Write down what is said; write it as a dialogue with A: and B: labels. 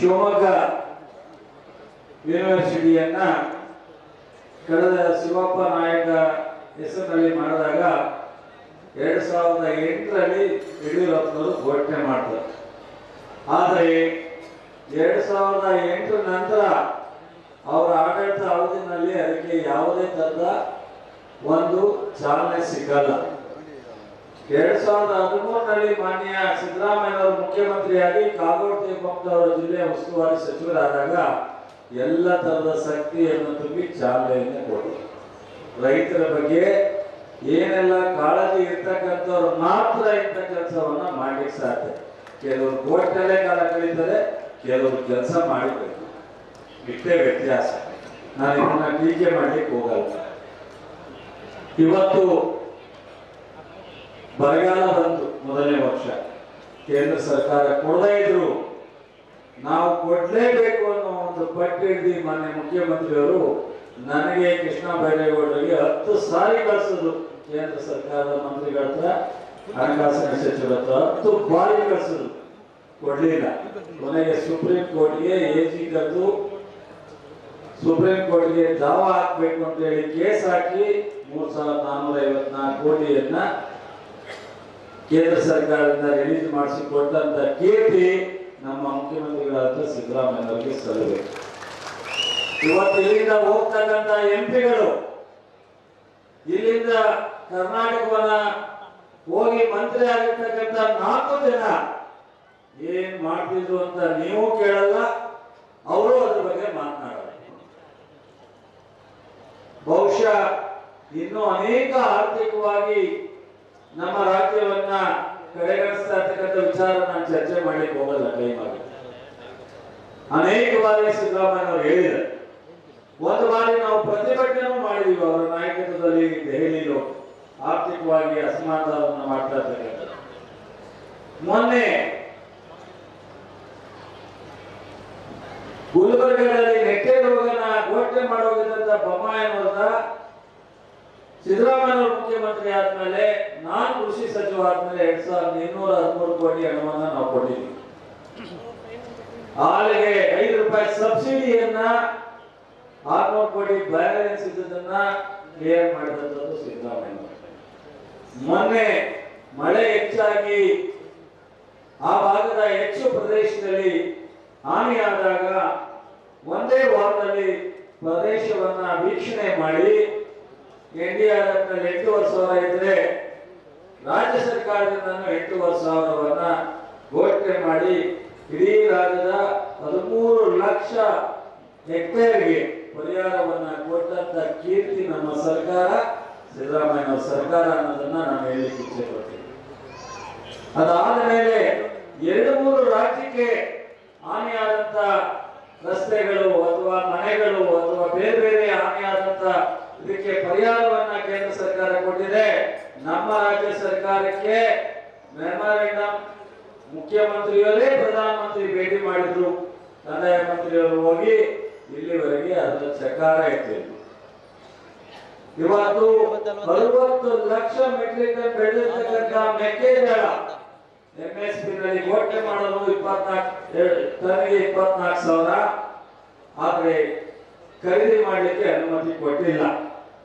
A: ಶಿವಮೊಗ್ಗ ಯೂನಿವರ್ಸಿಟಿಯನ್ನ ಕಳೆದ ಶಿವಪ್ಪ ನಾಯಕ ಹೆಸರಿನಲ್ಲಿ ಮಾಡಿದಾಗ ಎರಡು ಸಾವಿರದ ಎಂಟರಲ್ಲಿ ಯಡಿಯೂರಪ್ಪನವರು ಘೋಷಣೆ ಮಾಡ್ತಾರೆ. ಆದರೆ ಎರಡು ಸಾವಿರದ ಎಂಟು ನಂತರ ಅವರ ಆಡಳಿತ ಅವಧಿನಲ್ಲಿ ಅದಕ್ಕೆ ಯಾವುದೇ ತರಹದ ಒಂದು ಚಾಲನೆ ಸಿಗಲ್ಲ. ಎರಡ್ ಸಾವಿರದ ಹದಿಮೂರರಲ್ಲಿ ಮಾನ್ಯ ಸಿದ್ದರಾಮಯ್ಯನವರು ಮುಖ್ಯಮಂತ್ರಿಯಾಗಿ ಕಾಗೋಡು ತಿಮ್ಮಪ್ಪನವರ ಜಿಲ್ಲೆ ಉಸ್ತುವಾರಿ ಸಚಿವರಾದಾಗ ಎಲ್ಲ ತರದ ಶಕ್ತಿಯನ್ನು ತುಂಬಿ ಚಾಲನೆಯನ್ನು ಕೊಟ್ಟರು. ರೈತರ ಬಗ್ಗೆ ಏನೆಲ್ಲ ಕಾಳಜಿ ಇರ್ತಕ್ಕಂಥವ್ರು ಮಾತ್ರ ಇಂಥ ಕೆಲಸವನ್ನ ಮಾಡ್ಲಿಕ್ಕೆ ಸಾಧ್ಯ. ಕೆಲವರು ಕೋರ್ಟಲ್ಲೇ ಕಾಲ ಕಳೀತಾರೆ, ಕೆಲವರು ಕೆಲಸ ಮಾಡಬೇಕು ಇಷ್ಟೇ ವ್ಯತ್ಯಾಸ. ನಾನು ಇದನ್ನ ಟೀಕೆ ಮಾಡ್ಲಿಕ್ಕೆ ಹೋಗಲ್ಲ. ಇವತ್ತು ಬರಗಾಲ ಬಂತು ಮೊದಲನೇ ವರ್ಷ. ಕೇಂದ್ರ ಸರ್ಕಾರ ಕೊಡದೇ ಇದ್ರು ನಾವು ಕೊಡಲೇಬೇಕು ಅನ್ನೋ ಒಂದು ಪಟ್ಟಿ ಹಿಡಿದು ಮಾನ್ಯ ಮುಖ್ಯಮಂತ್ರಿಯವರು ನನಗೆ ಕೃಷ್ಣ ಬೈರೇಗೌಡರಿಗೆ ಹತ್ತು ಸಾರಿ ಕಳಿಸಿದ್ರು ಕೇಂದ್ರ ಸರ್ಕಾರದ ಮಂತ್ರಿಗಳ ಹತ್ರ, ಹಣಕಾಸಿನ ಸಚಿವರ ಹತ್ರ ಹತ್ತು ಬಾರಿ ಕಳಿಸಿದ್ರು. ಕೊಡ್ಲಿಲ್ಲ. ಕೊನೆಗೆ ಸುಪ್ರೀಂ ಕೋರ್ಟ್ಗೆ ಎಜಿ ಕರೆದು ಸುಪ್ರೀಂ ಕೋರ್ಟ್ಗೆ ದಾವ ಹಾಕ್ಬೇಕು ಅಂತ ಹೇಳಿ ಕೇಸ್ ಹಾಕಿ ಮೂರ್ ಸಾವಿರದ ನಾನ್ನೂರ ಐವತ್ನಾಲ್ಕು ಕೋಟಿಯನ್ನ ಕೇಂದ್ರ ಸರ್ಕಾರದಿಂದ ರಿಲೀಸ್ ಮಾಡಿಸಿ ಕೊಟ್ಟಂತ ಕೀರ್ತಿ ನಮ್ಮ ಮುಖ್ಯಮಂತ್ರಿಗಳಾದ ಸಿದ್ದರಾಮಯ್ಯನವರಿಗೆ ಸಲ್ಲಬೇಕು ಇವತ್ತು ಇಲ್ಲಿಂದ ಹೋಗ್ತಕ್ಕಂತ ಎಂಪಿಗಳು ಇಲ್ಲಿಂದ ಕರ್ನಾಟಕವನ್ನ ಹೋಗಿ ಮಂತ್ರಿ ಆಗಿರ್ತಕ್ಕಂಥ ನಾಲ್ಕು ಜನ ಏನ್ ಮಾಡ್ತಿದ್ರು ಅಂತ ನೀವು ಕೇಳಲ್ಲ, ಅವರು ಅದ್ರ ಬಗ್ಗೆ ಮಾತನಾಡಲ್ಲ. ಬಹುಶಃ ಇನ್ನು ಅನೇಕ ಆರ್ಥಿಕವಾಗಿ ನಮ್ಮ ರಾಜ್ಯವನ್ನ ಕಡೆಗಣಿಸ್ತಾ ವಿಚಾರ ನಾನು ಚರ್ಚೆ ಮಾಡ್ಲಿಕ್ಕೆ ಹೋಗಲ್ಲ ಟೈಮ್ ಆಗಿ ಅನೇಕ ಬಾರಿ ಸಿದ್ದರಾಮಯ್ಯ ಅವರು ಹೇಳಿದ್ದಾರೆ. ಒಂದು ಬಾರಿ ನಾವು ಪ್ರತಿಭಟನೆ ಮಾಡಿದೀವಿ, ಅವರ ನಾಯಕತ್ವದಲ್ಲಿ ದೆಹಲಿಯಲ್ಲಿ ಆರ್ಥಿಕವಾಗಿ ಅಸಮಾಧಾನವನ್ನು ಮಾಡ್ತಾ ಇರ್ತಕ್ಕಂಥದ್ದು ಮೊನ್ನೆ ಗುಲ್ಬರ್ಗದಲ್ಲಿ ನೆಟ್ಟೆ ರೋಗನ ಘೋಷಣೆ ಮಾಡೋಗಿದ್ದಂತ ಬೊಮ್ಮಾಯನವರ ಸಿದ್ದರಾಮಯ್ಯ ಮುಖ್ಯಮಂತ್ರಿ ಆದ್ಮೇಲೆ ನಾನ್ ಕೃಷಿ ಸಚಿವ ಆದ್ಮೇಲೆ ಎರಡ್ ಸಾವಿರದ ಇನ್ನೂರ ಹದಿಮೂರು ಕೋಟಿ ಹಣವನ್ನ ನಾವು ಕೊಟ್ಟಿದ್ವಿ. ಹಾಲಿಗೆ ಐದು ರೂಪಾಯಿ ಸಬ್ಸಿಡಿಯನ್ನ ಆರ್ನೂರು ಕೋಟಿ ಬ್ಯಾಲೆನ್ಸ್ ಇದ್ದದನ್ನ ಕ್ಲಿಯರ್ ಮಾಡಿದಂಥದ್ದು ಸಿದ್ದರಾಮಯ್ಯ. ಮೊನ್ನೆ ಮಳೆ ಹೆಚ್ಚಾಗಿ ಆ ಭಾಗದ ಹೆಚ್ಚು ಪ್ರದೇಶದಲ್ಲಿ ಹಾನಿಯಾದಾಗ ಒಂದೇ ವಾರದಲ್ಲಿ ಪ್ರದೇಶವನ್ನ ವೀಕ್ಷಣೆ ಮಾಡಿ ಎನ್ಡಿಆರ್ಎಫ್ನಲ್ಲಿ ಎಂಟೂವರೆ ಸಾವಿರ ಇದ್ರೆ ರಾಜ್ಯ ಸರ್ಕಾರದಿಂದ ಎಂಟೂವರೆ ಸಾವಿರವನ್ನ ಘೋಷಣೆ ಮಾಡಿ ಇಡೀ ರಾಜ್ಯದ ಹದಿಮೂರು ಲಕ್ಷ ಹೆಕ್ಟೇರ್ಗೆ ಪರಿಹಾರವನ್ನ ಕೊಟ್ಟಂತ ಕೀರ್ತಿ ನಮ್ಮ ಸರ್ಕಾರ, ಸಿದ್ದರಾಮಯ್ಯ ಸರ್ಕಾರ ಅನ್ನೋದನ್ನ ನಾನು ಹೇಳಲಿಕ್ಕೆ ಇಚ್ಛೆ ಅದಾದ ಮೇಲೆ ಎರಡು ಮೂರು ರಾಜ್ಯಕ್ಕೆ ಹಾನಿಯಾದಂತ ರಸ್ತೆಗಳು ಅಥವಾ ಮನೆಗಳು ಅಥವಾ ಬೇರೆ ಬೇರೆ ಹಾನಿಯಾದಂತ ಇದಕ್ಕೆ ಪರಿಹಾರವನ್ನ ಕೇಂದ್ರ ಸರ್ಕಾರ ಕೊಟ್ಟಿದೆ. ನಮ್ಮ ರಾಜ್ಯ ಸರ್ಕಾರಕ್ಕೆ ಮೆಮೊರಂಡಮ್ ಮುಖ್ಯಮಂತ್ರಿಯವರೇ ಪ್ರಧಾನಮಂತ್ರಿ ಭೇಟಿ ಮಾಡಿದ್ರು. ಕಂದಾಯ ಮಂತ್ರಿಯವರು ಹೋಗಿ ಇಲ್ಲಿವರೆಗೆ ಅದರ ಚಕಾರ ಇತ್ತು ಇವತ್ತು ಅರವತ್ತು ಲಕ್ಷ ಮೆಟ್ರಿಕ್ ಟನ್ ಬೆಳೆದಿರ್ತಕ್ಕಂಥ ಮೆಕ್ಕೆಜೋಳ ಎಂಎಸ್ಪಿ ನಲ್ಲಿ ಘೋಷಣೆ ಮಾಡಲು ಇಪ್ಪತ್ನಾಲ್ಕು ಟನ್ಗೆ ಇಪ್ಪತ್ನಾಲ್ಕು ಸಾವಿರ. ಆದ್ರೆ ಖರೀದಿ ಮಾಡಲಿಕ್ಕೆ ಅನುಮತಿ ಕೊಟ್ಟಿಲ್ಲ.